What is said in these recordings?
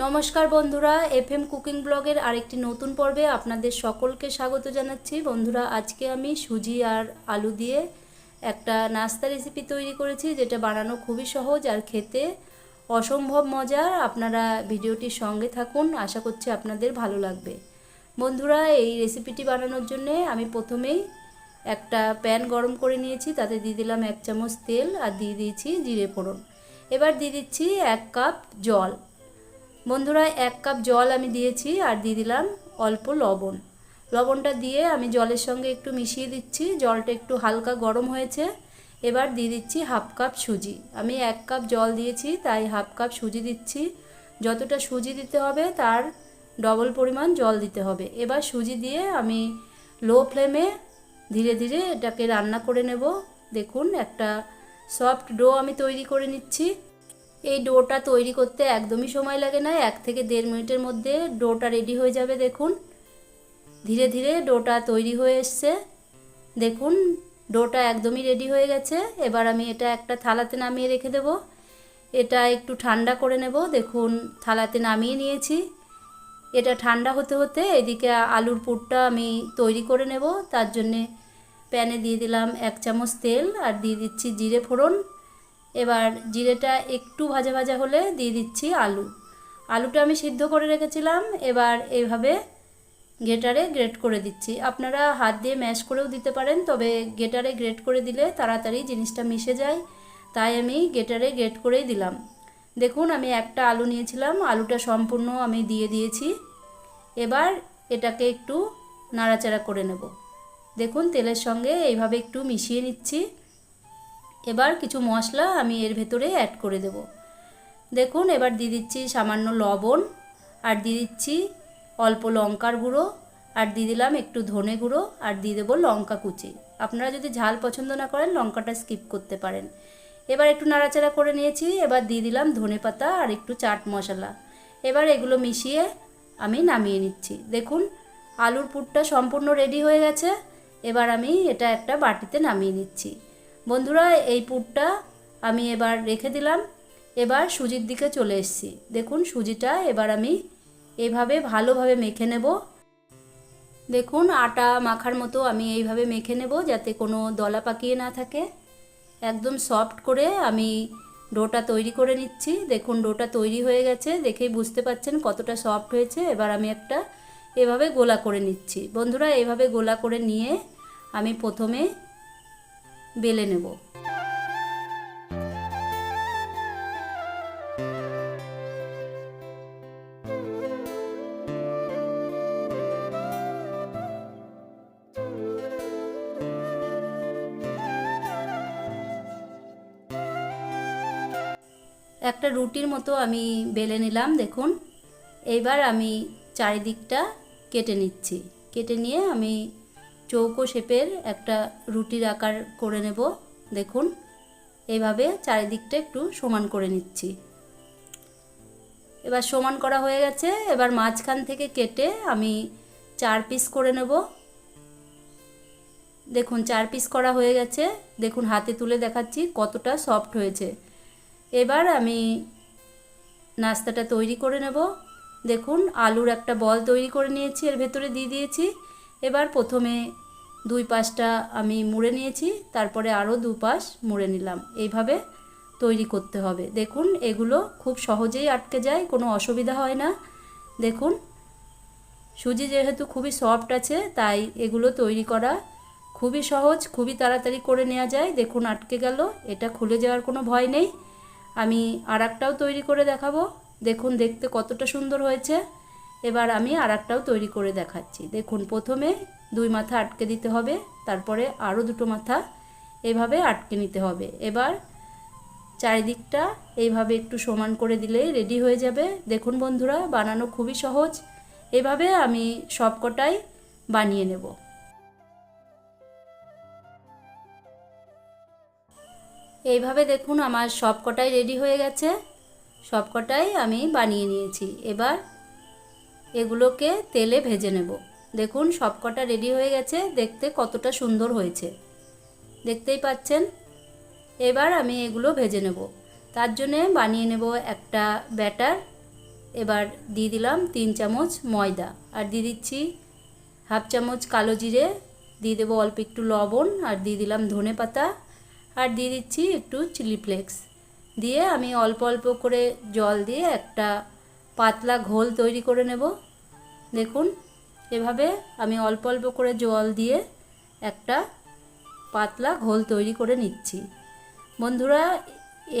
নমস্কার বন্ধুরা F M cooking ব্লগের আরেকটি নতুন পর্বে আপনাদের সকলকে স্বাগত জানাচ্ছি। বন্ধুরা, আজকে আমি সুজি আর আলু দিয়ে একটা নাস্তা রেসিপি তৈরি করেছি, যেটা বানানো খুবই সহজ আর খেতে অসম্ভব মজার। আপনারা ভিডিওটির সঙ্গে থাকুন, আশা করছি আপনাদের ভালো লাগবে। বন্ধুরা, এই রেসিপিটি বানানোর জন্য আমি প্রথমেই একটা প্যান গরম করে নিয়েছি, তাতে দিয়ে দিলাম এক চামচ তেল আর দিয়ে দিয়েছি জিরে ফোড়ন। এবার দিয়ে দিচ্ছি এক কাপ জল। বন্ধুরা, এক কাপ জল আমি দিয়েছি আর দিয়ে দিলাম অল্প লবণ। লবণটা দিয়ে আমি জলের সঙ্গে একটু মিশিয়ে দিচ্ছি। জলটা একটু হালকা গরম হয়েছে। এবার দিয়ে দিচ্ছি হাফ কাপ সুজি। আমি এক কাপ জল দিয়েছি, তাই হাফ কাপ সুজি দিচ্ছি। যতটা সুজি দিতে হবে, তার ডবল পরিমাণ জল দিতে হবে। এবার সুজি দিয়ে আমি লো ফ্লেমে ধীরে ধীরে এটাকে রান্না করে নেব। দেখুন, একটা সফট ডো আমি তৈরি করে নিচ্ছি। এই ডোটা তৈরি করতে একদমই সময় লাগে না, এক থেকে দেড় মিনিটের মধ্যে ডোটা রেডি হয়ে যাবে, দেখুন। ধীরে ধীরে ডোটা তৈরি হয়ে এসছে। দেখুন, ডোটা একদমই রেডি হয়ে গেছে। এবার আমি এটা একটা থালাতে নামিয়ে রেখে দেব। এটা একটু ঠান্ডা করে নেব। দেখুন, থালাতে নামিয়ে নিয়েছি। এটা ঠান্ডা হতে হতে এদিকে আলুর পুরটা আমি তৈরি করে নেব। তার জন্যে প্যানে দিয়ে দিলাম এক চামচ তেল আর দিয়ে দিচ্ছি জিরে ফোড়ন। এবার জিরেটা একটু ভাজা ভাজা হলে দিয়ে দিচ্ছি আলু। আলুটা আমি সিদ্ধ করে রেখেছিলাম, এবার এইভাবে গেটারে গ্রেট করে দিচ্ছি। আপনারা হাত দিয়ে ম্যাশ করেও দিতে পারেন, তবে গেটারে গ্রেট করে দিলে তাড়াতাড়ি জিনিসটা মিশে যায়। তাই আমি গেটারে গ্রেট করেই দিলাম। দেখুন, আমি একটা আলু নিয়েছিলাম, আলুটা সম্পূর্ণ আমি দিয়ে দিয়েছি। এবার এটাকে একটু নাড়াচাড়া করে নেব। দেখুন, তেলের সঙ্গে এইভাবে একটু মিশিয়ে নিচ্ছি। এবার কিছু মশলা আমি এর ভেতরে অ্যাড করে দেব। দেখুন, এবার দিয়ে দিচ্ছি সামান্য লবণ, আর দিয়ে দিচ্ছি অল্প লঙ্কার গুঁড়ো, আর দিয়ে দিলাম একটু ধনে গুঁড়ো, আর দিয়ে দেবো লঙ্কা কুচি। আপনারা যদি ঝাল পছন্দ না করেন, লঙ্কাটা স্কিপ করতে পারেন। এবার একটু নাড়াচাড়া করে নিয়েছি, এবার দিয়ে দিলাম ধনে পাতা আর একটু চাট মশলা। এবার এগুলো মিশিয়ে আমি নামিয়ে নিচ্ছি। দেখুন, আলুর পুরটা সম্পূর্ণ রেডি হয়ে গেছে। এবার আমি এটা একটা বাটিতে নামিয়ে নিচ্ছি। বন্ধুরা, এই পুরটা আমি এবার রেখে দিলাম। এবার সুজির দিকে চলে এসেছি। দেখুন সুজিটা, এবার আমি এভাবে ভালোভাবে মেখে নেব। দেখুন, আটা মাখার মতো আমি এইভাবে মেখে নেব যাতে কোনো দলা পাকিয়ে না থাকে। একদম সফট করে আমি ডোটা তৈরি করে নিচ্ছি। দেখুন, ডোটা তৈরি হয়ে গেছে। দেখেই বুঝতে পাচ্ছেন কতটা সফট হয়েছে। এবার আমি একটা এভাবে গোলা করে নিচ্ছি। বন্ধুরা, এভাবে গোলা করে নিয়ে আমি প্রথমে বেলে নেব। একটা রুটির মতো আমি বেলে নিলাম, দেখুন। এইবার আমি চারিদিকটা কেটে নিচ্ছি। কেটে নিয়ে আমি চৌকো শেপের একটা রুটির আকার করে নেব, দেখুন। এইভাবে চারিদিকটা একটু সমান করে নিচ্ছি। এবার সমান করা হয়ে গেছে, এবার মাঝখান থেকে কেটে আমি চার পিস করে নেব। দেখুন, চার পিস করা হয়ে গেছে। দেখুন, হাতে তুলে দেখাচ্ছি কতটা সফট হয়েছে। এবার আমি নাস্তাটা তৈরি করে নেব। দেখুন, আলুর একটা বল তৈরি করে নিয়েছি, এর ভেতরে দিয়ে দিয়েছি। এবার প্রথমে দুই পাশটা আমি মুড়ে নিয়েছি, তারপরে আরও দু পাশ মুড়ে নিলাম। এইভাবে তৈরি করতে হবে। দেখুন, এগুলো খুব সহজেই আটকে যায়, কোনো অসুবিধা হয় না। দেখুন, সুজি যেহেতু খুবই সফট আছে, তাই এগুলো তৈরি করা খুবই সহজ, খুবই তাড়াতাড়ি করে নেওয়া যায়। দেখুন, আটকে গেল, এটা খুলে যাওয়ার কোনো ভয় নেই। আমি আর তৈরি করে দেখাবো। দেখুন, দেখতে কতটা সুন্দর হয়েছে। এবার আমি আর তৈরি করে দেখাচ্ছি। দেখুন, প্রথমে দুই মাথা আটকে দিতে হবে, তারপরে আরও দুটো মাথা এভাবে আটকে নিতে হবে। এবার চারিদিকটা এইভাবে একটু সমান করে দিলেই রেডি হয়ে যাবে। দেখুন বন্ধুরা, বানানো খুবই সহজ। এভাবে আমি সবকটাই বানিয়ে নেব। এইভাবে দেখুন আমার সবকটাই রেডি হয়ে গেছে। সবকটাই আমি বানিয়ে নিয়েছি। এবার এগুলোকে তেলে ভেজে নেব। দেখুন, সবকটা রেডি হয়ে গেছে। দেখতে কতটা সুন্দর হয়েছে। দেখতেই পাচ্ছেন? এবার আমি এগুলো ভেজে নেব। তার জন্যে বানিয়ে নেব একটা ব্যাটার। এবার দিয়ে দিলাম তিন চামচ ময়দা। আর দিয়ে দিচ্ছি হাফ চামচ কালো জিরে। দিয়ে দেবো অল্প একটু লবণ। আর দিয়ে দিলাম ধনে পাতা। আর দিয়ে দিচ্ছি একটু চিলি ফ্লেক্স দিয়ে আমি অল্প অল্প করে জল দিয়ে একটা পাতলা ঘোল তৈরি করে নেব। দেখুন এভাবে আমি অল্প অল্প করে জল দিয়ে একটা পাতলা ঘোল তৈরি করে নিচ্ছি। বন্ধুরা,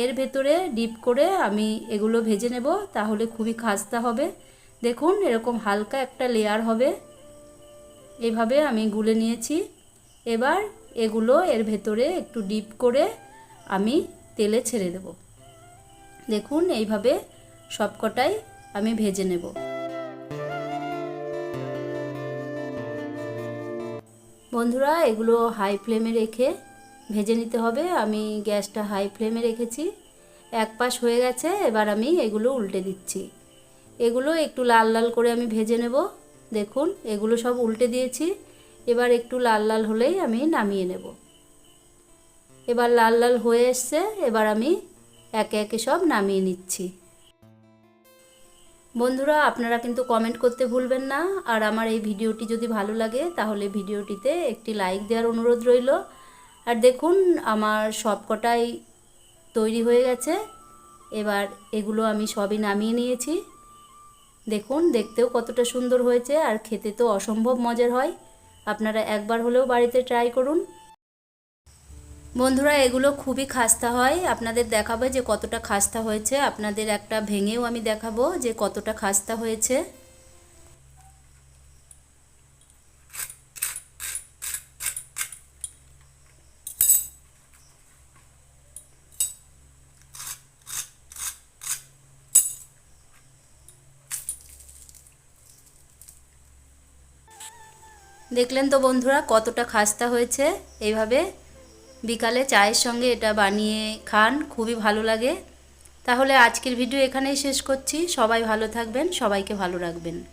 এর ভেতরে ডিপ করে আমি এগুলো ভেজে নেব, তাহলে খুবই খাস্তা হবে। দেখুন, এরকম হালকা একটা লেয়ার হবে। এভাবে আমি গুলে নিয়েছি। এবার এগুলো এর ভেতরে একটু ডিপ করে আমি তেলে ছেড়ে দেব। দেখুন, এইভাবে সবকটাই আমি ভেজে নেব। বন্ধুরা, এগুলো হাই ফ্লেমে রেখে ভেজে নিতে হবে। আমি গ্যাসটা হাই ফ্লেমে রেখেছি। এক পাশ হয়ে গেছে, এবার আমি এগুলো উল্টে দিচ্ছি। এগুলো একটু লাল লাল করে আমি ভেজে নেব। দেখুন, এগুলো সব উল্টে দিয়েছি। এবার একটু লাল লাল হলেই আমি নামিয়ে নেব। এবার লাল লাল হয়ে এসছে, এবার আমি একে একে সব নামিয়ে নিচ্ছি। বন্ধুরা, আপনারা কিন্তু কমেন্ট করতে ভুলবেন না। আর আমার এই ভিডিওটি যদি ভালো লাগে, তাহলে ভিডিওটিতে একটি লাইক দেওয়ার অনুরোধ রইল। আর দেখুন, আমার সবকটাই তৈরি হয়ে গেছে। এবার এগুলো আমি সবই নামিয়ে নিয়েছি। দেখুন, দেখতেও কতটা সুন্দর হয়েছে, আর খেতে তো অসম্ভব মজার হয়। আপনারা একবার হলেও বাড়িতে ট্রাই করুন। বন্ধুরা, এগুলো খুবই খাস্তা হয়। আপনাদের দেখাবে যে কতটা খাস্তা হয়েছে। আপনাদের একটা ভেঙেও আমি দেখাবো যে কতটা খাস্তা হয়েছে। দেখলেন তো বন্ধুরা, কতটা খাস্তা হয়েছে। এইভাবে বিকালে চায়ের সঙ্গে এটা বানিয়ে খান, খুবই ভালো লাগে। তাহলে আজকের ভিডিও এখানেই শেষ করছি। সবাই ভালো থাকবেন, সবাইকে ভালো রাখবেন।